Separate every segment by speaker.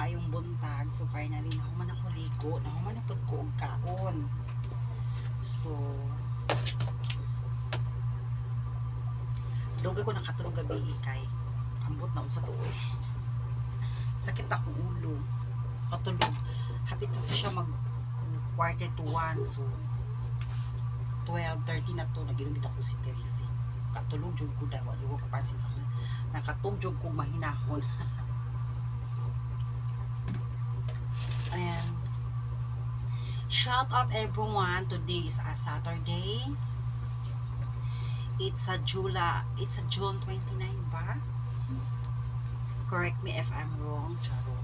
Speaker 1: maayong buntag. So finally, nahuman ako ligo. Nahuman na pud ko og kaon. So, Dugay ko nakatulog gabi kay ambot na sa tuoy. Sakit akong ulo. Katulog. Hapit na to siya mag quarter to one. So, 12.30 na to. Naginumit ako si Teresi. Katulog jud ko daw. Yung kapansin sa kanya. Nakatulog jud ko mahinahon. And, shout out everyone. Today is a Saturday. It's a Jula, it's a June 29 ba? Correct me if I'm wrong, charot.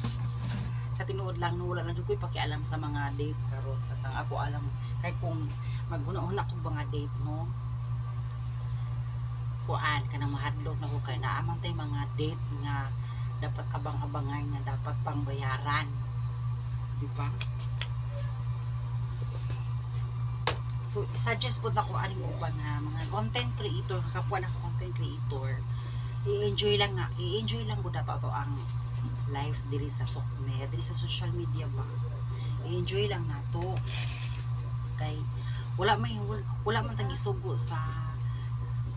Speaker 1: sa tinuod lang no wala lang ko'y pakialam sa mga date karon basta ako alam kay kung maghuna-huna ko mga date no kuan ka na mahadlok na ko kay naamang tay mga date nga dapat abang-abangan nga dapat pang bayaran di ba So, suggest po na ko aning uban nga mga content creator, kapwa na content creator, i-enjoy lang nga, i-enjoy lang gud nato ato ang life diri sa sokme, diri sa social media ba. I-enjoy lang nato. Kay wala may wala, wala man tang gisugo sa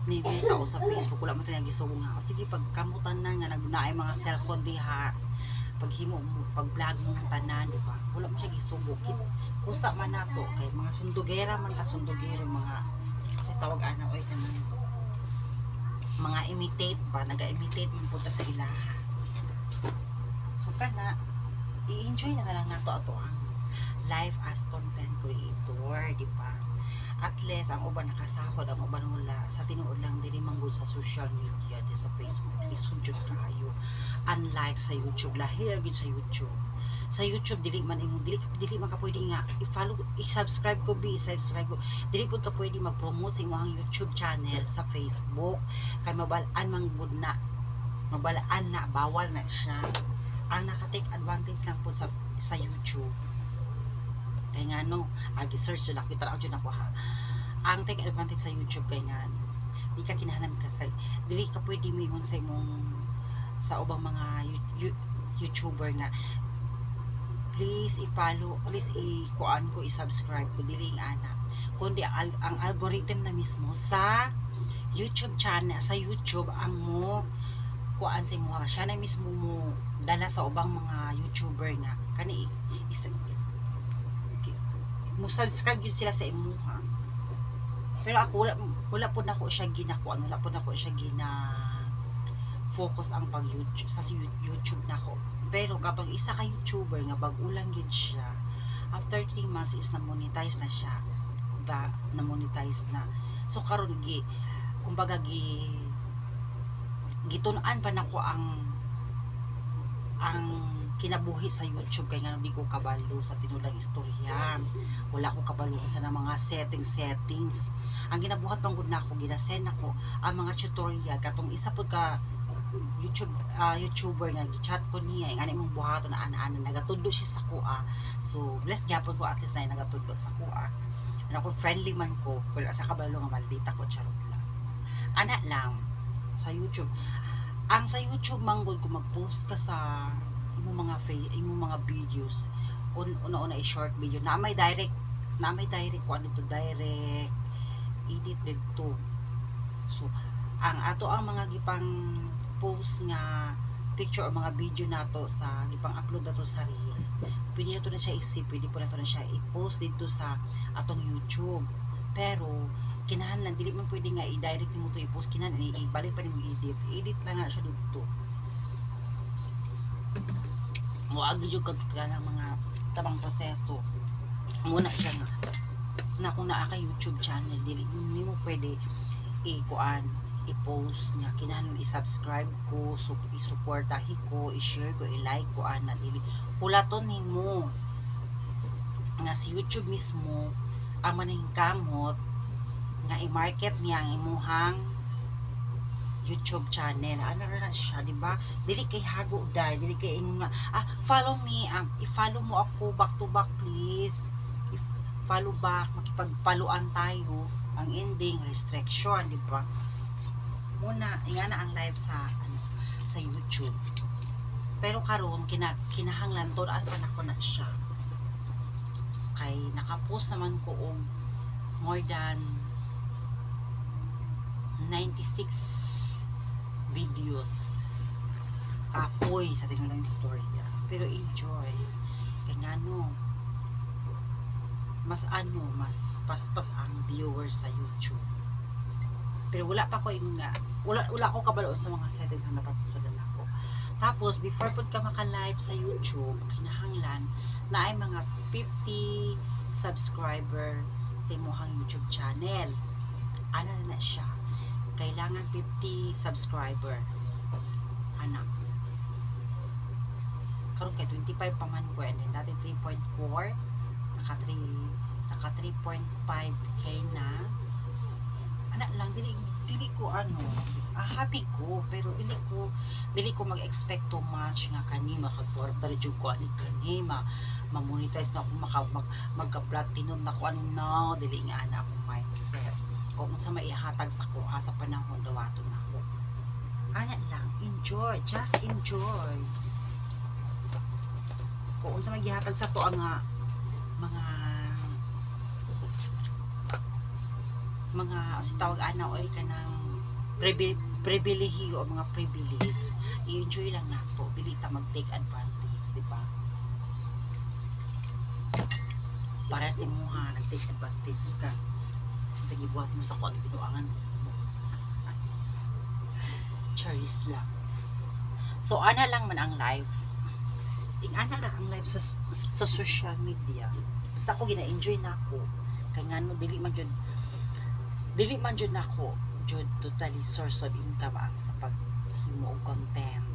Speaker 1: ni Meta o sa Facebook, wala man tang gisugo nga. Sige pagkamutan na nga nagnaay mga cellphone diha, paghimo mo, pag-vlog mo ng tanan, di ba? Wala mo siya gisugo. Kit, kusa man nato kay mga sundugera man ta sundugero mga kasi tawag ana oy kanang mga imitate ba naga-imitate man punta sa ilaha so kana i-enjoy na lang nato ato ang life as content creator di ba at least ang uban nakasahod ang uban wala sa tinuod lang diri manggod sa social media di sa Facebook. Lisod jud kaayo unlike sa YouTube. Lahi gyud sa YouTube. Sa YouTube dili man imo dili dili man ka pwede nga i-follow i-subscribe ko bi i-subscribe ko. Dili pud ka pwede mag-promote sa imong YouTube channel sa Facebook. Kay mabalaan man gud na mabalaan na bawal na siya. Ang naka-take advantage lang po sa sa YouTube kay nga no agi search na kita ra jud ako ha ang take advantage sa YouTube kay nga di ka kinahanglan ka sa dili ka pwede mingon sa imong sa ubang mga you- you- YouTuber nga please i-follow, please i-kuan ko, i-subscribe ko, dili ang anak. Kundi ang, algorithm na mismo sa YouTube channel, sa YouTube, ang mo, kuan sa mo, siya na mismo mo dala sa ubang mga YouTuber nga. Kani, is, is, ki- mo subscribe yun sila sa imo ha. Pero ako, wala, wala po na ko siya ginakuan, wala po na ko siya gina focus ang pag YouTube sa You- YouTube na ko pero katong isa ka YouTuber nga bag-ulang gid siya. After 3 months is na monetize na siya. Ba na monetize na. So karon gi kumbaga gi gitun-an pa nako ang ang kinabuhi sa YouTube kay nga di ko kabalo sa tinulang istorya wala ko kabalo sa mga settings settings. Ang ginabuhat pang gud nako ginasend ako ang mga tutorial. Katong isa pud ka YouTube ah, YouTuber nga gi-chat ko niya ang ani mong na ana-ana nagatudlo siya sa kuha. So blessed gyapon ko at least na nagatudlo sa kuha. Ano ko friendly man ko wala sa kabalo nga maldita ko charot lang. Ana lang sa YouTube. Ang sa YouTube manggod kung mag-post ka sa imo mga fa- imo mga videos un una-una i short video. Na may direct na may direct ko ano to direct edit dito so ang ato ang mga gipang post nga picture o mga video nato sa gipang upload nato sa Reels pwede nato na siya isip pwede po nato na siya i-post dito sa atong YouTube. Pero kinahanglan dili man pwede nga i-direct mo to i-post kinahanglan ibalik pa nimo edit edit lang na siya dito mo agi jud kag kanang mga tabang proseso. Muna siya nga na kung naa ka YouTube channel dili nimo pwede i-kuan i-post nga kinahanglan i-subscribe ko so i-supportahi ko i-share ko i-like ko ana dili. Hulaton nimo nga si YouTube mismo ang maning kamot nga i-market niya ang imuhang YouTube channel. Ano na siya, di ba? Dili kay hago dai, dili kay ingon nga, ah, follow me, um, i-follow mo ako back to back please. I-follow back, makipagpaluan tayo. Ang ending restriction, di ba? Muna, ingana ang live sa ano, sa YouTube. pero karon kina, kinahanglan to at pa nako na siya kay nakapost naman ko og more than 96 videos. Kapoy sa tingin lang story niya. Pero enjoy. Kaya nga no mas ano mas paspas ang viewers sa YouTube. Pero wala pa ko yung nga wala, wala ko kabaloon sa mga settings na dapat susunod ako. Tapos before pud ka maka-live sa YouTube kinahanglan na ay mga 50 subscriber sa imuhang YouTube channel. Ano na siya kailangan 50 subscriber. Anak. Karon kay 25 pa man ko and then dati 3.4 naka 3 naka 3.5k na. Anak lang dili dili ko ano ah, happy ko pero dili ko dili ko mag-expect too much nga kani makagwarta rin jud ko ani kani ma ma-monetize na ako maka mag, magka-platinum na ko ano no dili nga ana akong mindset kung sa maihatag sa kuha sa panahon dawato na ako. Ana lang enjoy just enjoy. Kung sa maghihatag sa to ang nga mga mga sa tawag ana oy kanang pribi- pribilehiyo o mga privilege i-enjoy lang nato dili ta mag-take advantage di ba? Para si muha nag-take advantage ka sige buhat mo sa kuang pinuangan mo. Charis lang. So ana lang man ang live. Ing ana lang ang live sa sa social media. Basta ako gina-enjoy na ako. Kay ngano dili man jud dili man jud nako jud totally source of income ang sa paghimo og content.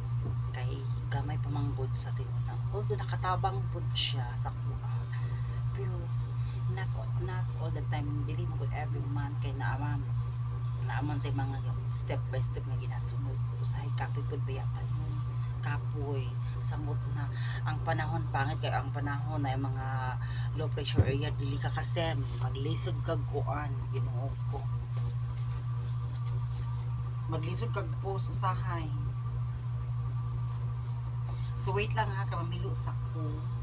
Speaker 1: Kay gamay pamanggod sa tinuna although nakatabang pud siya sa kuha not not all the time dili mo good every month kay naaman naaman tay mga step by step nga ginasunod. Usahay kapoy pud bayatan mo kapoy samot na. Ang panahon pangit kay ang panahon na mga low pressure area dili ka kasem. Maglisod kag kuan Ginoo ko. Maglisod kag post usahay. So wait lang ha kamamilo sa ko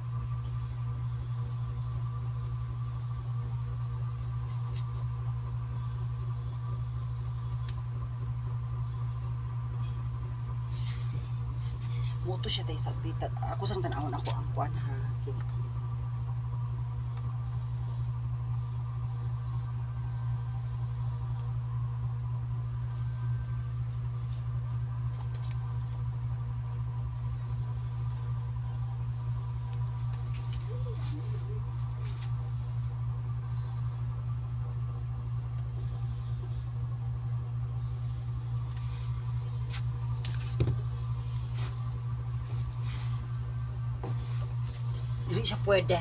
Speaker 1: Moto siya tayo sa bitat. Ako sang tanawon ako ang kuan ha. Kilikili. Siya pwede.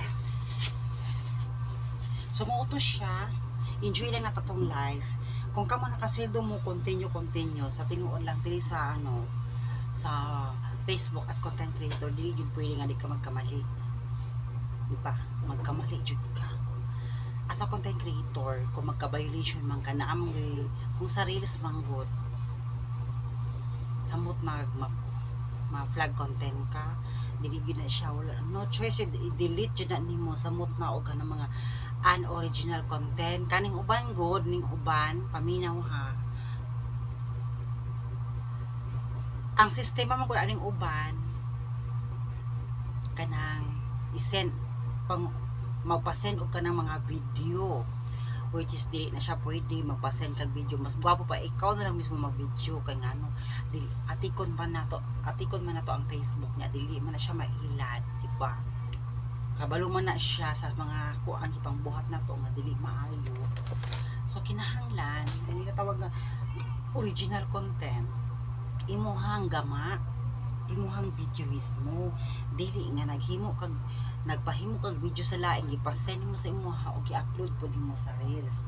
Speaker 1: So, mautos siya. Enjoy lang na tong life. Kung ka mo nakasweldo mo, continue, continue. Sa tinuon lang, dili sa ano, sa Facebook as content creator, dili jud pwede nga di ka magkamali. Di ba? Magkamali jud ka. As a content creator, kung magka-violation man ka, naamang kung sa reels manggod, samot mag, mag ma-flag content ka, dili na siya. Wala no choice i-delete na nimo. Samot na og kanang mga unoriginal content. Kaning uban god ning uban paminaw ha. Ang sistema mo kun aning uban kanang i-send pang magpa-send og kanang mga video which is dili na siya pwede magpa-send kag video. Mas gwapo pa ikaw na lang mismo mag-video kay ngano dili atikon man nato atikon man nato ang Facebook niya. Dili man na siya mailad di ba? Kabalo man na siya sa mga kuan ipang buhat nato nga dili maayo. So kinahanglan yung tawag nga original content. Imuhang gama imuhang video mismo dili nga naghimo kag nagpahimo kag video sa laing gipasend mo sa imuha o gi-upload pud mo sa reels.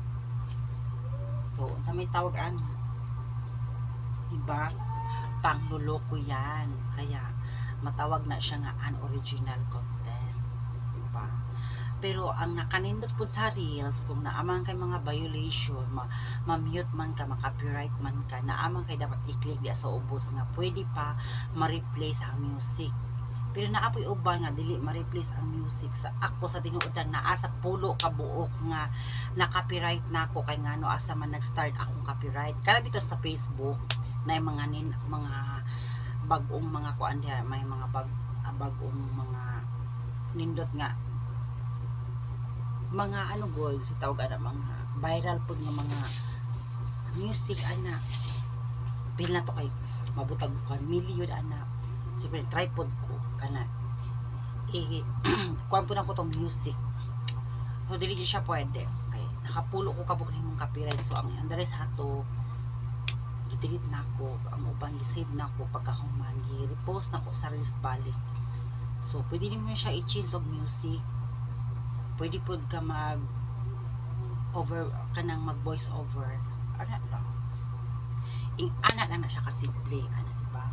Speaker 1: So unsa may tawag ano diba? Pangluloko yan. Kaya matawag na siya nga unoriginal content. Diba? Pero ang nakanindot pud sa reels kung naamang kay mga violation ma, ma-mute man ka ma-copyright man ka naamang kay dapat i-click sa ubos nga pwede pa ma-replace ang music pero naapoy uban nga dili ma-replace ang music sa ako sa tinuodan naa sa pulo ka buok nga na copyright na ako. Kay ngano asa man nag-start akong copyright. Kala bito sa Facebook na yung mga nin, mga bagong mga kuan diha may mga bag ah, bagong mga nindot nga. Mga ano gold sa tawag ana mga viral pud nga mga music ana. Pil na to kay mabutag ko milyon ana siyempre tripod ko kana eh kuan po na ko tong music. So dili di siya pwede. Kay nakapulo ko kabuk nimong copyright. So ang ang rest hato gidelete na ko ang ubang gi-save na ko pagkahuman gi-repost na ko sa Reels balik so pwede din mo siya i-change og music. Pwede pod ka mag over kanang mag voice over. Ano lang. Ing ana lang na siya kasimple ana di ba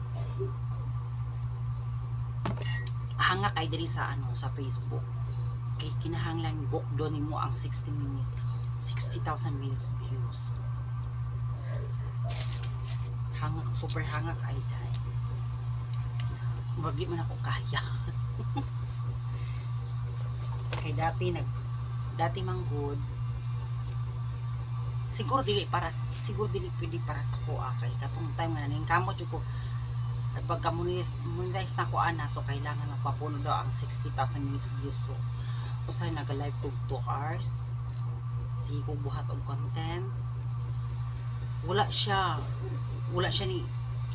Speaker 1: hanga kay diri sa ano sa Facebook. Kay kinahanglan gok do nimo ang 60 minutes 60,000 minutes views. Hanga super hanga kay dai. Di man ako kaya. Kay dati nag dati manggod siguro dili para siguro dili pwede para sa ko ah, kay katong time nga naning kamot ko at pagka monetize na ko ana so kailangan mapapuno daw ang 60,000 minutes views so usay naga live tug 2 hours. Sige ko buhat og content. Wala siya wala siya ni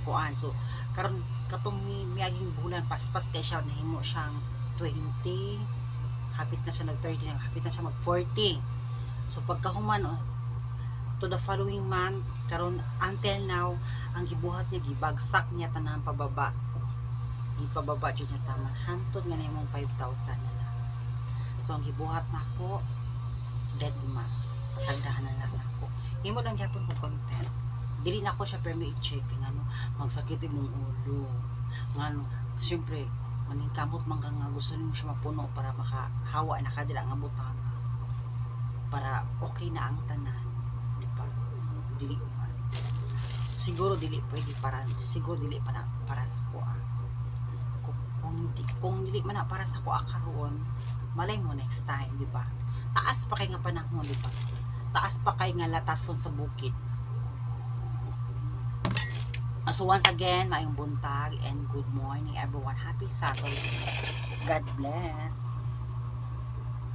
Speaker 1: kuan so karon katong mi miaging bulan paspas kay siya nahimo siyang 20 hapit na siya nag 30 na hapit na siya mag 40 so pagkahuman oh, to the following month karon until now ang gibuhat niya gibagsak niya tanan pababa. Gipababa jud niya taman hantod nga nimong 5,000 na. Lang so ang gibuhat nako dead ma pasagdahan na lang nako. Himo lang gyapon ko content. Dili na ko siya permi i-check nga no magsakit imong ulo. Nga no syempre maning kamot man ka nga gusto nimo siya mapuno para makahawa na kadila nga butang para okay na ang tanan dili man siguro dili pwede para siguro dili pa na para sa kuha kung, kung, di, kung dili man na para sa kuha karon malay mo next time di ba taas pa kay nga panahon di ba taas pa kay nga latason sa bukid Ah, So once again, maayong buntag and good morning everyone. Happy Saturday. God bless.